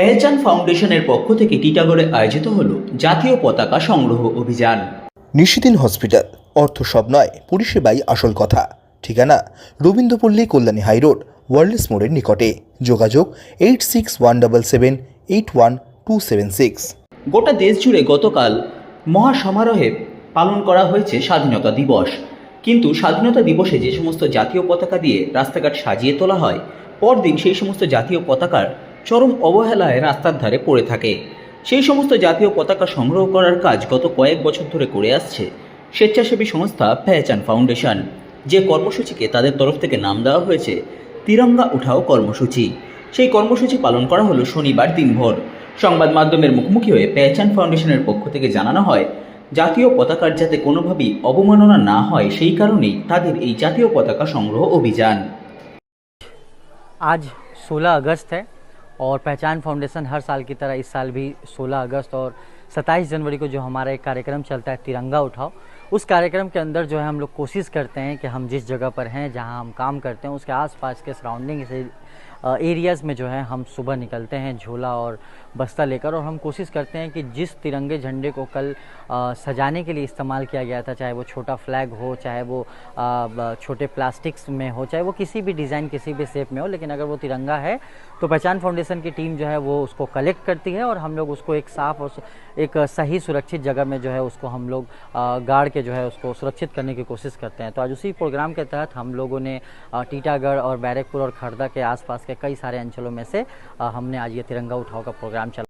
পেহেচান ফাউন্ডেশনের পক্ষ থেকে টিটাগড়ে আয়োজিত হলো জাতীয় পতাকা সংগ্রহ অভিযান। নিশিদিন হসপিটাল অর্থ সব নয় পরিষেবাই আসল কথা। ঠিকানা রবীন্দ্রপল্লী কল্যাণী হাইরোড ওয়ার্ল্ডস মোড়ের নিকটে। যোগাযোগ eight six one double seven eight one two seven six. গোটা দেশ জুড়ে গতকাল মহাসমারোহে পালন করা হয়েছে স্বাধীনতা দিবস। কিন্তু স্বাধীনতা দিবসে যে সমস্ত জাতীয় পতাকা দিয়ে রাস্তাঘাট সাজিয়ে তোলা হয় পরদিন সেই সমস্ত জাতীয় পতাকার চরম অবহেলায় রাস্তার ধারে পড়ে থাকে। সেই সমস্ত জাতীয় পতাকা সংগ্রহ করার কাজ গত কয়েক বছর ধরে করে আসছে স্বেচ্ছাসেবী সংস্থা পেহচান ফাউন্ডেশন। যে কর্মসূচিকে তাদের তরফ থেকে নাম দেওয়া হয়েছে, তিরঙ্গা উঠাও কর্মসূচি। সেই কর্মসূচি পালন করা হলো শনিবার দিনভর। সংবাদ মাধ্যমের মুখোমুখি হয়ে পেহচান ফাউন্ডেশনের পক্ষ থেকে জানানো হয়, জাতীয় পতাকার যাতে কোনোভাবেই অবমাননা না হয়, সেই কারণেই তাদের এই জাতীয় পতাকা সংগ্রহ অভিযান। আজ 16 আগস্ট হ্যাঁ और पहचान फाउंडेशन हर साल की तरह इस साल भी 16 अगस्त और 27 जनवरी को जो हमारा एक कार्यक्रम चलता है, तिरंगा उठाओ। उस कार्यक्रम के अंदर जो है हम लोग कोशिश करते हैं कि हम जिस जगह पर हैं, जहाँ हम काम करते हैं, उसके आसपास के सराउंडिंग से एरियाज़ में जो है हम सुबह निकलते हैं झोला और बस्ता लेकर और हम कोशिश करते हैं कि जिस तिरंगे झंडे को कल अ, सजाने के लिए इस्तेमाल किया गया था चाहे वो छोटा फ्लैग हो चाहे वो ब- छोटे प्लास्टिक्स में हो चाहे वो किसी भी डिज़ाइन किसी भी शेप में हो लेकिन अगर वो तिरंगा है तो पहचान फाउंडेशन की टीम जो है वो उसको कलेक्ट करती है और हम लोग उसको एक साफ़ और एक सही सुरक्षित जगह में जो है उसको हम लोग गाड़ के जो है उसको सुरक्षित करने की कोशिश करते हैं। तो आज उसी प्रोग्राम के तहत हम लोगों ने टीटागढ़ और बैरकपुर और खरदा के आसपास के कई सारे अंचलों में से हमने आज ये तिरंगा उठाव का प्रोग्राम चला।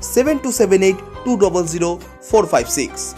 7278 200456.